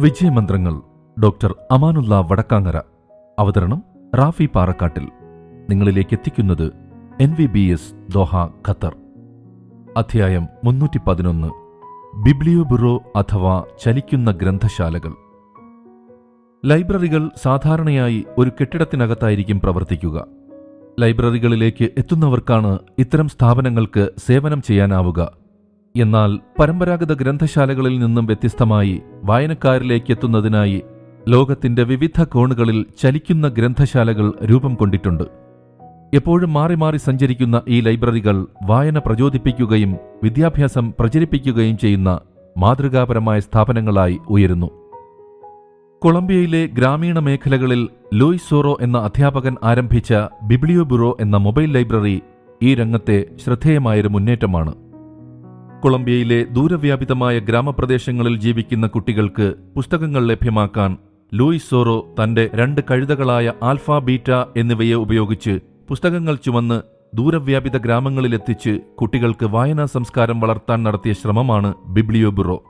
വിജയമന്ത്രങ്ങൾ doctor Amanullah Vadakkangara. അവതരണം റാഫി പാറക്കാട്ടിൽ. നിങ്ങളിലേക്ക് എത്തിക്കുന്നത് N V B S Doha Qatar. അധ്യായം മുന്നൂറ്റി പതിനൊന്ന് ബിബ്ലിയോ ബുറോ അഥവാ ചലിക്കുന്ന ഗ്രന്ഥശാലകൾ. ലൈബ്രറികൾ സാധാരണയായി ഒരു കെട്ടിടത്തിനകത്തായിരിക്കും പ്രവർത്തിക്കുക. ലൈബ്രറികളിലേക്ക് എത്തുന്നവർക്കാണ് ഇത്തരം സ്ഥാപനങ്ങൾക്ക് സേവനം ചെയ്യാനാവുക. എന്നാൽ പരമ്പരാഗത ഗ്രന്ഥശാലകളിൽ നിന്നും വ്യത്യസ്തമായി വായനക്കാരിലേക്ക് എത്തുന്നതിനായി ലോകത്തിന്റെ വിവിധ കോണുകളിൽ ചലിക്കുന്ന ഗ്രന്ഥശാലകൾ രൂപം കൊണ്ടിട്ടുണ്ട്. എപ്പോഴും മാറി മാറി സഞ്ചരിക്കുന്ന ഈ ലൈബ്രറികൾ വായന പ്രചോദിപ്പിക്കുകയും വിദ്യാഭ്യാസം പ്രചരിപ്പിക്കുകയും ചെയ്യുന്ന മാതൃകാപരമായ സ്ഥാപനങ്ങളായി ഉയരുന്നു. കൊളംബിയയിലെ ഗ്രാമീണ മേഖലകളിൽ ലൂയിസ് സോറോ എന്ന അധ്യാപകൻ ആരംഭിച്ച ബിബ്ലിയോ ബുറോ എന്ന മൊബൈൽ ലൈബ്രറി ഈ രംഗത്തെ ശ്രദ്ധേയമായൊരു മുന്നേറ്റമാണ്. കൊളംബിയയിലെ ദൂരവ്യാപിതമായ ഗ്രാമപ്രദേശങ്ങളിൽ ജീവിക്കുന്ന കുട്ടികൾക്ക് പുസ്തകങ്ങൾ ലഭ്യമാക്കാൻ ലൂയിസ് സോറോ തന്റെ രണ്ട് കഴുതകളായ ആൽഫ ബീറ്റ എന്നിവയെ ഉപയോഗിച്ച് പുസ്തകങ്ങൾ ചുമന്ന് ദൂരവ്യാപിത ഗ്രാമങ്ങളിലെത്തിച്ച് കുട്ടികൾക്ക് വായനാ സംസ്കാരം വളർത്താൻ നടത്തിയ ശ്രമമാണ് ബിബ്ലിയോബുറോ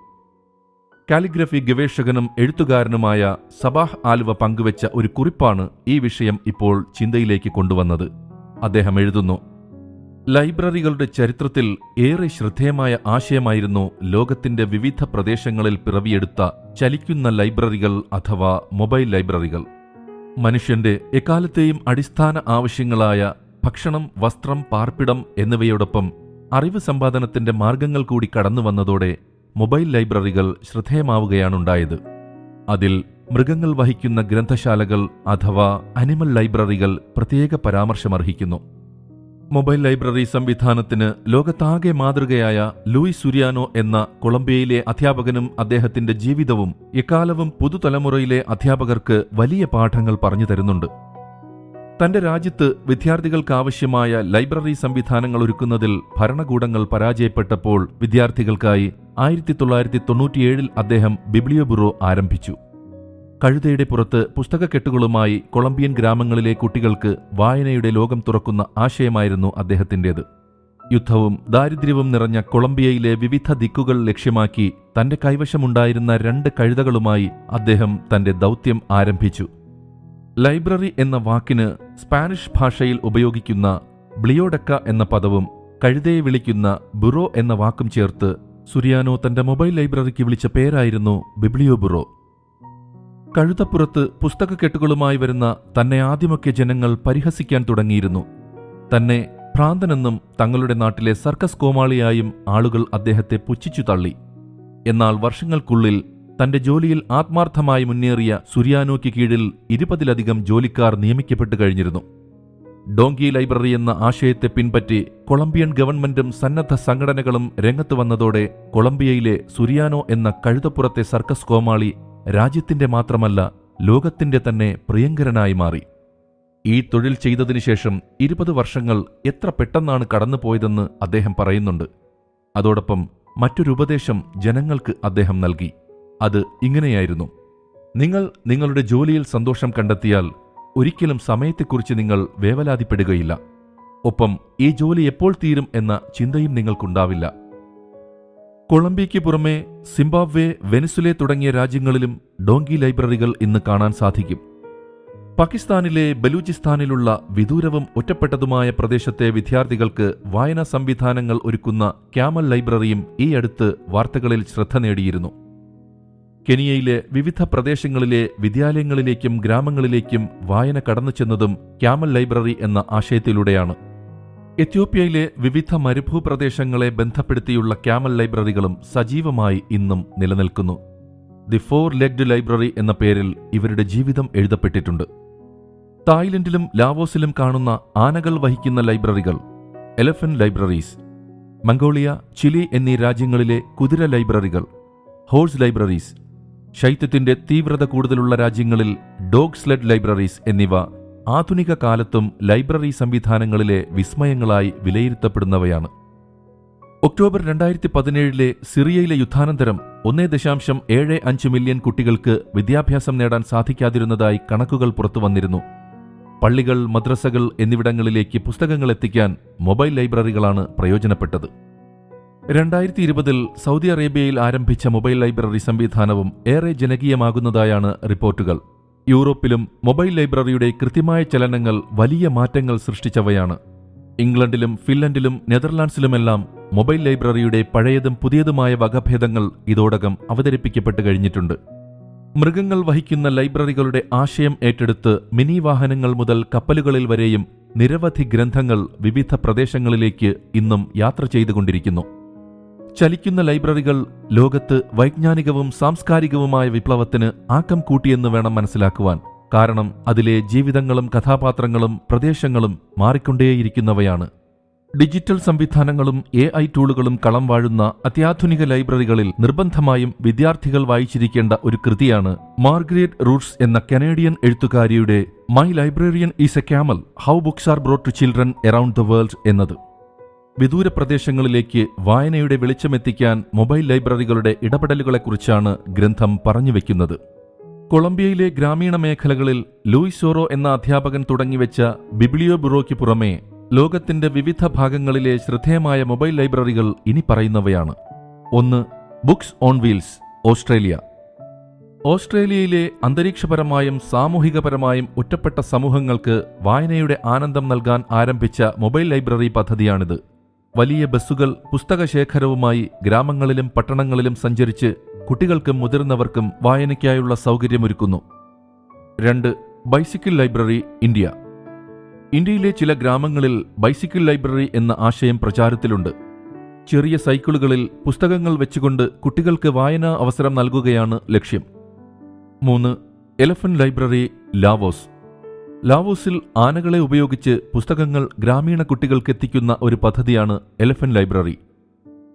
കാലിഗ്രഫി ഗവേഷകനും എഴുത്തുകാരനുമായ സബാഹ് ആലുവ പങ്കുവച്ച ഒരു കുറിപ്പാണ് ഈ വിഷയം ഇപ്പോൾ ചിന്തയിലേക്ക് കൊണ്ടുവന്നത്. അദ്ദേഹം എഴുതുന്നു ലൈബ്രറികളുടെ ചരിത്രത്തിൽ ഏറെ ശ്രദ്ധേയമായ ആശയമായിരുന്നു ലോകത്തിന്റെ വിവിധ പ്രദേശങ്ങളിൽ പിറവിയെടുത്ത ചലിക്കുന്ന ലൈബ്രറികൾ അഥവാ മൊബൈൽ ലൈബ്രറികൾ. മനുഷ്യന്റെ എക്കാലത്തെയും അടിസ്ഥാന ആവശ്യങ്ങളായ ഭക്ഷണം വസ്ത്രം പാർപ്പിടം എന്നിവയോടൊപ്പം അറിവ് സമ്പാദനത്തിന്റെ മാർഗങ്ങൾ കൂടി കടന്നു വന്നതോടെ മൊബൈൽ ലൈബ്രറികൾ ശ്രദ്ധേയമാവുകയാണുണ്ടായത്. അതിൽ മൃഗങ്ങൾ വഹിക്കുന്ന ഗ്രന്ഥശാലകൾ അഥവാ അനിമൽ ലൈബ്രറികൾ പ്രത്യേക പരാമർശമർഹിക്കുന്നു. മൊബൈൽ ലൈബ്രറി സംവിധാനത്തിന് ലോകത്താകെ മാതൃകയായ ലൂയിസ് സുരിയാനോ എന്ന കൊളംബിയയിലെ അധ്യാപകനും അദ്ദേഹത്തിന്റെ ജീവിതവും എക്കാലവും പുതുതലമുറയിലെ അധ്യാപകർക്ക് വലിയ പാഠങ്ങൾ പറഞ്ഞു തരുന്നുണ്ട്. തന്റെ രാജ്യത്ത് വിദ്യാർത്ഥികൾക്കാവശ്യമായ ലൈബ്രറി സംവിധാനങ്ങൾ ഒരുക്കുന്നതിൽ ഭരണകൂടങ്ങൾ പരാജയപ്പെട്ടപ്പോൾ വിദ്യാർത്ഥികൾക്കായി ആയിരത്തി തൊള്ളായിരത്തി തൊണ്ണൂറ്റിയേഴിൽ അദ്ദേഹം ബിബ്ലിയോ ബുറോ ആരംഭിച്ചു. കഴുതയുടെ പുറത്ത് പുസ്തകക്കെട്ടുകളുമായി കൊളംബിയൻ ഗ്രാമങ്ങളിലെ കുട്ടികൾക്ക് വായനയുടെ ലോകം തുറക്കുന്ന ആശയമായിരുന്നു അദ്ദേഹത്തിന്റെത്. യുദ്ധവും ദാരിദ്ര്യവും നിറഞ്ഞ കൊളംബിയയിലെ വിവിധ ദിക്കുകൾ ലക്ഷ്യമാക്കി തന്റെ കൈവശമുണ്ടായിരുന്ന രണ്ട് കഴുതകളുമായി അദ്ദേഹം തന്റെ ദൗത്യം ആരംഭിച്ചു. ലൈബ്രറി എന്ന വാക്കിന് സ്പാനിഷ് ഭാഷയിൽ ഉപയോഗിക്കുന്ന ബ്ലിയോഡക്ക എന്ന പദവും കഴുതയെ വിളിക്കുന്ന ബുറോ എന്ന വാക്കും ചേർത്ത് സുരിയാനോ തന്റെ മൊബൈൽ ലൈബ്രറിക്ക് വിളിച്ച പേരായിരുന്നു ബിബ്ലിയോ ബുറോ കഴുതപ്പുറത്ത് പുസ്തകക്കെട്ടുകളുമായി വരുന്ന തന്നെ ആദ്യമൊക്കെ ജനങ്ങൾ പരിഹസിക്കാൻ തുടങ്ങിയിരുന്നു. തന്നെ ഭ്രാന്തനെന്നും തങ്ങളുടെ നാട്ടിലെ സർക്കസ് കോമാളിയായും ആളുകൾ അദ്ദേഹത്തെ പുച്ഛിച്ചു തള്ളി. എന്നാൽ വർഷങ്ങൾക്കുള്ളിൽ തന്റെ ജോലിയിൽ ആത്മാർത്ഥമായി മുന്നേറിയ സുരിയാനോയ്ക്ക് കീഴിൽ ഇരുപതിലധികം ജോലിക്കാർ നിയമിക്കപ്പെട്ടു കഴിഞ്ഞിരുന്നു. ഡോങ്കി ലൈബ്രറി എന്ന ആശയത്തെ പിൻപറ്റി കൊളംബിയൻ ഗവൺമെന്റും സന്നദ്ധ സംഘടനകളും രംഗത്ത് വന്നതോടെ കൊളംബിയയിലെ സുരിയാനോ എന്ന കഴുതപ്പുറത്തെ സർക്കസ് കോമാളി രാജ്യത്തിന്റെ മാത്രമല്ല ലോകത്തിന്റെ തന്നെ പ്രിയങ്കരനായി മാറി. ഈ തൊഴിൽ ചെയ്തതിനു ശേഷം ഇരുപത് വർഷങ്ങൾ എത്ര പെട്ടെന്നാണ് കടന്നുപോയതെന്ന് അദ്ദേഹം പറയുന്നുണ്ട്. അതോടൊപ്പം മറ്റൊരു ഉപദേശം ജനങ്ങൾക്ക് അദ്ദേഹം നൽകി. അത് ഇങ്ങനെയായിരുന്നു. നിങ്ങൾ നിങ്ങളുടെ ജോലിയിൽ സന്തോഷം കണ്ടെത്തിയാൽ ഒരിക്കലും സമയത്തെക്കുറിച്ച് നിങ്ങൾ വേവലാതിപ്പെടുകയില്ല. ഒപ്പം ഈ ജോലി എപ്പോൾ തീരും എന്ന ചിന്തയും നിങ്ങൾക്കുണ്ടാവില്ല. കൊളംബിയയ്ക്ക് പുറമെ സിംബാബ്വെ വെനിസുലെ തുടങ്ങിയ രാജ്യങ്ങളിലും ഡോങ്കി ലൈബ്രറികൾ ഇന്ന് കാണാൻ സാധിക്കും. പാകിസ്ഥാനിലെ ബലൂചിസ്ഥാനിലുള്ള വിദൂരവും ഒറ്റപ്പെട്ടതുമായ പ്രദേശത്തെ വിദ്യാർത്ഥികൾക്ക് വായനാ സംവിധാനങ്ങൾ ഒരുക്കുന്ന ക്യാമൽ ലൈബ്രറിയും ഈ അടുത്ത് വാർത്തകളിൽ ശ്രദ്ധ നേടിയിരുന്നു. കെനിയയിലെ വിവിധ പ്രദേശങ്ങളിലെ വിദ്യാലയങ്ങളിലേക്കും ഗ്രാമങ്ങളിലേക്കും വായന കടന്നു ചെന്നതും ക്യാമൽ ലൈബ്രറി എന്ന ആശയത്തിലൂടെയാണ്. എത്യോപ്യയിലെ വിവിധ മരുഭൂപ്രദേശങ്ങളെ ബന്ധപ്പെടുത്തിയുള്ള ക്യാമൽ ലൈബ്രറികളും സജീവമായി ഇന്നും നിലനിൽക്കുന്നു. ദി ഫോർ ലെഗ്ഡ് ലൈബ്രറി എന്ന പേരിൽ ഇവരുടെ ജീവിതം എഴുതപ്പെട്ടിട്ടുണ്ട്. തായ്ലൻഡിലും ലാവോസിലും കാണുന്ന ആനകൾ വഹിക്കുന്ന ലൈബ്രറികൾ എലഫന്റ് ലൈബ്രറീസ് മംഗോളിയ ചിലി എന്നീ രാജ്യങ്ങളിലെ കുതിര ലൈബ്രറികൾ ഹോഴ്സ് ലൈബ്രറീസ് ശൈത്യത്തിന്റെ തീവ്രത കൂടുതലുള്ള രാജ്യങ്ങളിൽ ഡോഗ് സ്ലെഡ് ലൈബ്രറീസ് എന്നിവ ആധുനിക കാലത്തും ലൈബ്രറി സംവിധാനങ്ങളിലെ വിസ്മയങ്ങളായി വിലയിരുത്തപ്പെടുന്നവയാണ്. ഒക്ടോബർ രണ്ടായിരത്തി പതിനേഴിലെ സിറിയയിലെ യുദ്ധാനന്തരം ഒന്നേ ദശാംശം ഏഴ് അഞ്ച് മില്യൺ കുട്ടികൾക്ക് വിദ്യാഭ്യാസം നേടാൻ സാധിക്കാതിരുന്നതായി കണക്കുകൾ പുറത്തുവന്നിരുന്നു. പള്ളികൾ മദ്രസകൾ എന്നിവിടങ്ങളിലേക്ക് പുസ്തകങ്ങൾ എത്തിക്കാൻ മൊബൈൽ ലൈബ്രറികളാണ് പ്രയോജനപ്പെട്ടത്. രണ്ടായിരത്തി ഇരുപതിൽ സൗദി അറേബ്യയിൽ ആരംഭിച്ച മൊബൈൽ ലൈബ്രറി സംവിധാനവും ഏറെ ജനകീയമാകുന്നതായാണ് റിപ്പോർട്ടുകൾ. യൂറോപ്പിലും മൊബൈൽ ലൈബ്രറിയുടെ കൃത്യമായ ചലനങ്ങൾ വലിയ മാറ്റങ്ങൾ സൃഷ്ടിച്ചവയാണ്. ഇംഗ്ലണ്ടിലും ഫിൻലൻഡിലും നെതർലാൻഡ്സിലുമെല്ലാം മൊബൈൽ ലൈബ്രറിയുടെ പഴയതും പുതിയതുമായ വകഭേദങ്ങൾ ഇതോടകം അവതരിപ്പിക്കപ്പെട്ടു കഴിഞ്ഞിട്ടുണ്ട്. മൃഗങ്ങൾ വഹിക്കുന്ന ലൈബ്രറികളുടെ ആശയം ഏറ്റെടുത്ത് മിനി വാഹനങ്ങൾ മുതൽ കപ്പലുകളിൽ വരെയും നിരവധി ഗ്രന്ഥങ്ങൾ വിവിധ പ്രദേശങ്ങളിലേക്ക് ഇന്നും യാത്ര ചെയ്തുകൊണ്ടിരിക്കുന്നു. ചലിക്കുന്ന ലൈബ്രറികൾ ലോകത്ത് വൈജ്ഞാനികവും സാംസ്കാരികവുമായ വിപ്ലവത്തിന് ആക്കം കൂട്ടിയെന്ന് വേണം മനസ്സിലാക്കുവാൻ. കാരണം അതിലെ ജീവിതങ്ങളും കഥാപാത്രങ്ങളും പ്രദേശങ്ങളും മാറിക്കൊണ്ടേയിരിക്കുന്നവയാണ്. ഡിജിറ്റൽ സംവിധാനങ്ങളും എ ഐ ടൂളുകളും കളം വാഴുന്ന അത്യാധുനിക ലൈബ്രറികളിൽ നിർബന്ധമായും വിദ്യാർത്ഥികൾ വായിച്ചിരിക്കേണ്ട ഒരു കൃതിയാണ് മാർഗ്രേറ്റ് റൂട്ട്സ് എന്ന Canadian എഴുത്തുകാരിയുടെ my librarian is a camel how books are brought to children around the world എന്നത്. വിദൂര പ്രദേശങ്ങളിലേക്ക് വായനയുടെ വെളിച്ചമെത്തിക്കാൻ മൊബൈൽ ലൈബ്രറികളുടെ ഇടപെടലുകളെക്കുറിച്ചാണ് ഗ്രന്ഥം പറഞ്ഞുവെക്കുന്നത്. കൊളംബിയയിലെ ഗ്രാമീണ മേഖലകളിൽ ലൂയിസോറോ എന്ന അധ്യാപകൻ തുടങ്ങിവെച്ച ബിബ്ലിയോ ബ്യൂറോയ്ക്ക് പുറമെ ലോകത്തിന്റെ വിവിധ ഭാഗങ്ങളിലെ ശ്രദ്ധേയമായ മൊബൈൽ ലൈബ്രറികൾ ഇനി പറയുന്നവയാണ്. ഒന്ന് ബുക്സ് ഓൺ വീൽസ് ഓസ്ട്രേലിയ. ഓസ്ട്രേലിയയിലെ അന്തരീക്ഷപരമായും സാമൂഹികപരമായും ഒറ്റപ്പെട്ട സമൂഹങ്ങൾക്ക് വായനയുടെ ആനന്ദം നൽകാൻ ആരംഭിച്ച മൊബൈൽ ലൈബ്രറി പദ്ധതിയാണിത്. വലിയ ബസ്സുകൾ പുസ്തകശേഖരവുമായി ഗ്രാമങ്ങളിലും പട്ടണങ്ങളിലും സഞ്ചരിച്ച് കുട്ടികൾക്കും മുതിർന്നവർക്കും വായനയ്ക്കായുള്ള സൗകര്യമൊരുക്കുന്നു. രണ്ട് ബൈസിക്കിൾ ലൈബ്രറി ഇന്ത്യ. ഇന്ത്യയിലെ ചില ഗ്രാമങ്ങളിൽ ബൈസിക്കിൾ ലൈബ്രറി എന്ന ആശയം പ്രചാരത്തിലുണ്ട്. ചെറിയ സൈക്കിളുകളിൽ പുസ്തകങ്ങൾ വെച്ചുകൊണ്ട് കുട്ടികൾക്ക് വായനാ അവസരം നൽകുകയാണ് ലക്ഷ്യം. മൂന്ന് എലഫന്റ് ലൈബ്രറി ലാവോസ്. ലാവോസിൽ ആനകളെ ഉപയോഗിച്ച് പുസ്തകങ്ങൾ ഗ്രാമീണ കുട്ടികൾക്ക് എത്തിക്കുന്ന ഒരു പദ്ധതിയാണ് എലഫന്റ് ലൈബ്രറി.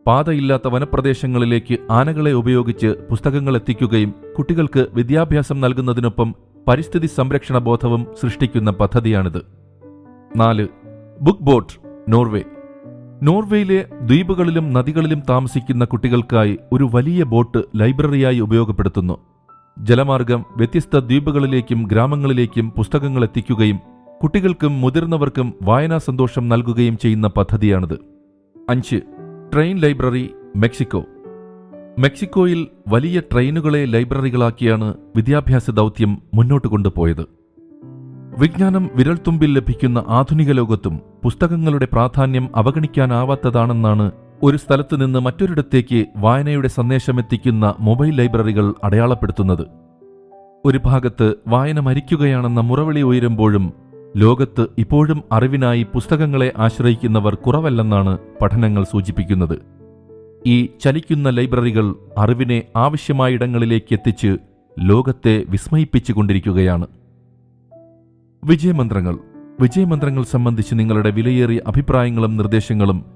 പാതയില്ലാത്ത വനപ്രദേശങ്ങളിലേക്ക് ആനകളെ ഉപയോഗിച്ച് പുസ്തകങ്ങൾ എത്തിക്കുകയും കുട്ടികൾക്ക് വിദ്യാഭ്യാസം നൽകുന്നതിനൊപ്പം പരിസ്ഥിതി സംരക്ഷണ ബോധവും സൃഷ്ടിക്കുന്ന പദ്ധതിയാണിത്. നാല് ബുക്ക് ബോട്ട് നോർവേ. നോർവേയിലെ ദ്വീപുകളിലും നദികളിലും താമസിക്കുന്ന കുട്ടികൾക്കായി ഒരു വലിയ ബോട്ട് ലൈബ്രറിയായി ഉപയോഗപ്പെടുത്തുന്നു. ജലമാർഗം വ്യത്യസ്ത ദ്വീപുകളിലേക്കും ഗ്രാമങ്ങളിലേക്കും പുസ്തകങ്ങൾ എത്തിക്കുകയും കുട്ടികൾക്കും മുതിർന്നവർക്കും വായനാ സന്തോഷം നൽകുകയും ചെയ്യുന്ന പദ്ധതിയാണിത്. അഞ്ച് ട്രെയിൻ ലൈബ്രറി മെക്സിക്കോ. മെക്സിക്കോയിൽ വലിയ ട്രെയിനുകളെ ലൈബ്രറികളാക്കിയാണ് വിദ്യാഭ്യാസ ദൗത്യം മുന്നോട്ട് കൊണ്ടുപോയത്. വിജ്ഞാനം വിരൽത്തുമ്പിൽ ലഭിക്കുന്ന ആധുനിക ലോകത്തും പുസ്തകങ്ങളുടെ പ്രാധാന്യം അവഗണിക്കാനാവാത്തതാണെന്നാണ് ഒരു സ്ഥലത്ത് നിന്ന് മറ്റൊരിടത്തേക്ക് വായനയുടെ സന്ദേശമെത്തിക്കുന്ന മൊബൈൽ ലൈബ്രറികൾ അടയാളപ്പെടുത്തുന്നത്. ഒരു ഭാഗത്ത് വായന മരിക്കുകയാണെന്ന മുറവിളി ഉയരുമ്പോഴും ലോകത്ത് ഇപ്പോഴും അറിവിനായി പുസ്തകങ്ങളെ ആശ്രയിക്കുന്നവർ കുറവല്ലെന്നാണ് പഠനങ്ങൾ സൂചിപ്പിക്കുന്നത്. ഈ ചലിക്കുന്ന ലൈബ്രറികൾ അറിവിനെ ആവശ്യമായ ഇടങ്ങളിലേക്ക് എത്തിച്ച് ലോകത്തെ വിസ്മയിപ്പിച്ചുകൊണ്ടിരിക്കുകയാണ്. വിജയമന്ത്രങ്ങൾ. വിജയമന്ത്രങ്ങൾ സംബന്ധിച്ച് നിങ്ങളുടെ വിലയേറിയ അഭിപ്രായങ്ങളും നിർദ്ദേശങ്ങളും